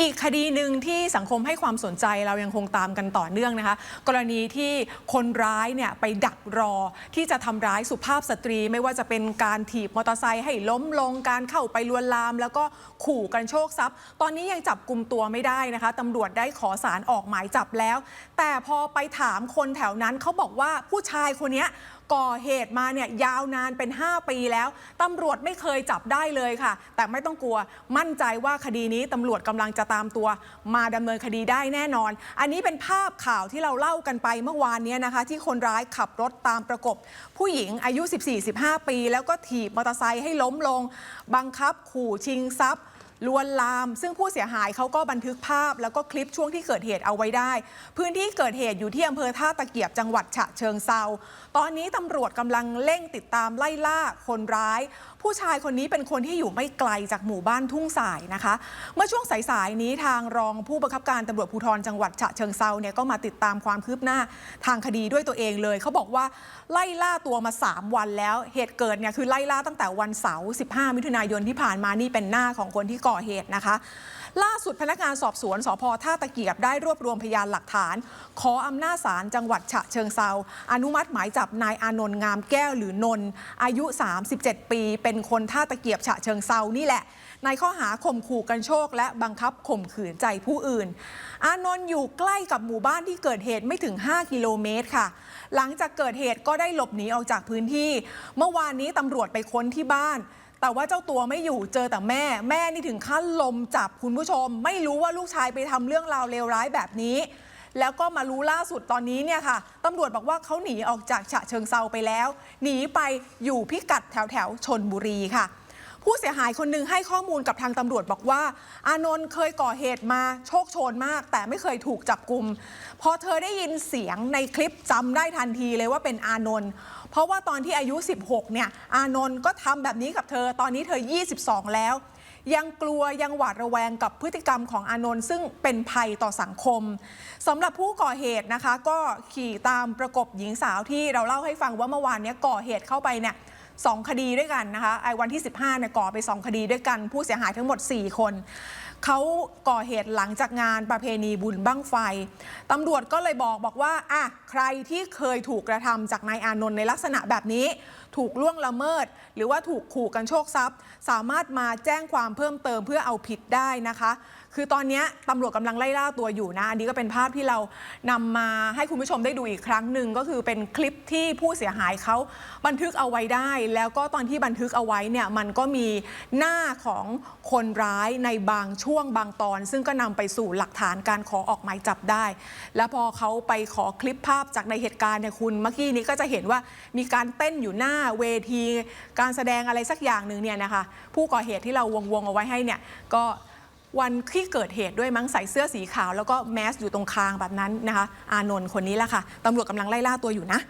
อีกคดีหนึ่งที่สังคมให้ความสนใจเรายังคงตามกันต่อเนื่องนะคะ กรณีที่คนร้ายเนี่ยไปดักรอที่จะทำร้ายสุภาพสตรี ไม่ว่าจะเป็นการถีบมอเตอร์ไซค์ให้ล้มลงการเข้าไปลวนลาม แล้วก็ขู่กันโชคทรัพย์ ตอนนี้ยังจับกลุ่มตัวไม่ได้นะคะตำรวจได้ขอสารออกหมายจับแล้ว แต่พอไปถามคนแถวนั้นเขาบอกว่าผู้ชายคนนี้ ก่อเหตุมาเนี่ยยาวนานเป็น 5 ปีแล้วตำรวจไม่เคยจับได้เลยค่ะ แต่ไม่ต้องกลัวมั่นใจว่าคดีนี้ตำรวจกำลังจะตามตัว มาดำเนินคดีได้แน่นอน อันนี้เป็นภาพข่าวที่เราเล่ากันไปเมื่อวานนี้นะคะ ที่คนร้ายขับรถตามประกบ ผู้หญิงอายุ 14-15 ปี แล้วก็ถีบมอเตอร์ไซค์ให้ล้มลง บังคับขู่ชิงทรัพย์ ลวนลาม ซึ่งผู้เสียหายเขาก็บันทึกภาพ แล้วก็คลิปช่วงที่เกิดเหตุเอาไว้ได้ พื้นที่เกิดเหตุอยู่ที่อำเภอท่าตะเกียบจังหวัดฉะเชิงเซาตอนนี้ตำรวจกำลังเร่งติดตามไล่ล่าคนร้าย ผู้ชายคนนี้เป็นคนที่อยู่ไม่ไกลจากหมู่บ้านทุ่งสายนะคะ เมื่อช่วงสายๆนี้ทางรองผู้บังคับการตำรวจภูธรจังหวัดฉะเชิงเซาเนี่ยก็มาติดตามความคืบหน้าทางคดีด้วยตัวเองเลยเขาบอกว่าไล่ล่าตัวมา 3 วันแล้วเหตุเกิดเนี่ยคือไล่ล่าตั้งแต่วันเสาร์ 15 มิถุนายนที่ผ่านมานี่เป็นหน้าของคนที่ก่อเหตุนะคะ ล่าสุดพนักงานสอบสวนสพท่าตะเกียบได้รวบรวมพยานหลักฐาน ขออำนาจศาลจังหวัดฉะเชิงเซาอนุมัติหมายจับนายอานนท์งามแก้วหรือนนท์อายุ 37 ปี เป็นคนท่าตะเกียบฉะเชิงเซานี่แหละในข้อหาข่มขู่กันโชค และบังคับข่มขืนใจผู้อื่น อานนท์อยู่ใกล้กับหมู่บ้านที่เกิดเหตุไม่ถึง 5 กิโลเมตรค่ะ หลังจากเกิดเหตุก็ได้หลบหนีออกจากพื้นที่ เมื่อวานนี้ตำรวจไปค้นที่บ้าน แต่ว่าเจ้าตัวไม่อยู่เจอแต่แม่ แม่นี่ถึงขั้นลมจับคุณผู้ชม ไม่รู้ว่าลูกชายไปทำเรื่องราวเลวร้ายแบบนี้ แล้วก็มารู้ล่าสุดตอนนี้เนี่ยค่ะตำรวจบอกว่าเขาหนีออกจากฉะเชิงเซาไปแล้ว หนีไปอยู่พิกัดแถวแถวๆชนบุรีค่ะ ผู้เสียหายคนหนึ่งให้ข้อมูลกับทางตำรวจบอกว่า อานนท์เคยก่อเหตุมาโชคโชนมาก แต่ไม่เคยถูกจับกลุ่มพอเธอได้ยินเสียงในคลิปจำได้ทันทีเลยว่าเป็นอานนท์เพราะว่าตอนที่อายุ 16 เนี่ย อานนท์ก็ทำแบบนี้กับเธอ ตอนนี้เธอ 22 แล้ว ยังกลัวยังหวาดระแวงกับพฤติกรรมของอานนท์ซึ่งเป็นภัยต่อสังคมสำหรับผู้ก่อเหตุนะคะ ก็ขี่ตามประกบหญิงสาวที่เราเล่าให้ฟังว่าเมื่อวานเนี้ยก่อเหตุเข้าไปเนี่ย สองคดีด้วยกันนะคะไอ้วันที่ 15เนี่ยก่อไป 2 คดีด้วยกัน ผู้เสียหายทั้งหมด 4 คนเขาก่อเหตุหลังจากงานประเพณีบุญบั้งไฟตำรวจก็เลยบอกบอกว่าอะใครที่เคยถูกกระทำจากนายอานนท์ในลักษณะแบบนี้ ถูกล่วงละเมิด หรือว่าถูกขู่กันโชคทรัพย์ สามารถมาแจ้งความเพิ่มเติมเพื่อเอาผิดได้นะคะ คือตอนนี้ตำรวจกำลังไล่ล่าตัวอยู่นะ อันนี้ก็เป็นภาพที่เรานำมาให้คุณผู้ชมได้ดูอีกครั้งหนึ่งก็คือเป็นคลิปที่ผู้เสียหายเขาบันทึกเอาไว้ได้ แล้วก็ตอนที่บันทึกเอาไว้เนี่ยมันก็มีหน้าของคนร้ายในบางช่วงบางตอน ซึ่งก็นำไปสู่หลักฐานการขอออกหมายจับได้ แล้วพอเขาไปขอคลิปภาพจากในเหตุการณ์เนี่ยคุณเมื่อกี้นี้ก็จะเห็นว่ามีการเต้นอยู่หน้าเวทีการแสดงอะไรสักอย่างหนึ่งเนี่ยนะคะผู้ก่อเหตุที่เราวงๆเอาไว้ให้เนี่ยก็วันที่เกิดเหตุด้วยมั้งใส่เสื้อสีขาว แล้วก็แมสอยู่ตรงคางแบบนั้นนะคะ อานนท์คนนี้แหละค่ะตำรวจกำลังไล่ล่าตัวอยู่นะ